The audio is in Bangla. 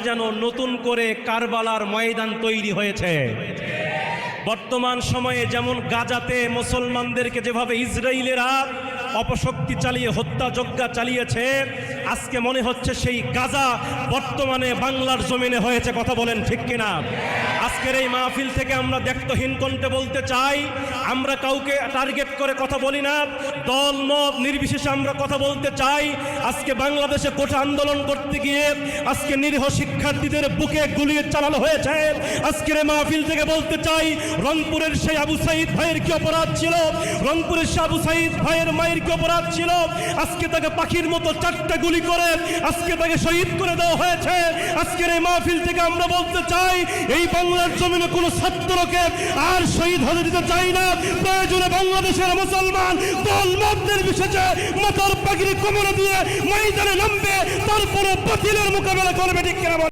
যেন নতুন করে কারবালার ময়দান তৈরি হয়েছে। বর্তমান সময়ে যেমন গাজাতে মুসলমানদেরকে যেভাবে ইসরায়েলেরা অপশক্তি চালিয়ে হত্যাযজ্ঞা চালিয়েছে আজকে মনে হচ্ছে সেই গাজা বর্তমানে বাংলার জমিনে হয়েছে, কথা বলেন ঠিক কিনা? আজকের এই মাহফিল থেকে আমরা দেখতহীন কণ্ঠে বলতে চাই, আমরা কাউকে টার্গেট করে কথা বলি না, দল, মত নির্বিশেষে আমরা কথা বলতে চাই, আজকে বাংলাদেশে কোটা আন্দোলন করতে গিয়ে আজকে নিরীহ শিক্ষার্থীদের বুকে গুলিয়ে চালানো হয়েছে। আজকের এই মাহফিল থেকে বলতে চাই, রংপুরের সেই আবু সাইদ ভাইয়ের কি অপরাধ ছিল? রংপুরের সেই আবু সাইদ ভাইয়ের মায়ের কি অপরাধ ছিল? আজকে তাকে পাখির মতো চারটা গুলি করে আজকে তাকে শহীদ করে দেওয়া হয়েছে আজকের এই মাহফিল থেকে আমরা বলতে চাই, এই বাংলার জমিনে কোনো ছাত্রকে আর শহীদ হতে দিতে চাই না প্রয়োজনে বাংলাদেশের মুসলমান দল মধ্যের বিশেষে মাথার পাখির কোমরে দিয়ে ময়দানে নামবে, তারপরে বাতিলের মোকাবেলা করবে, ঠিক কেন?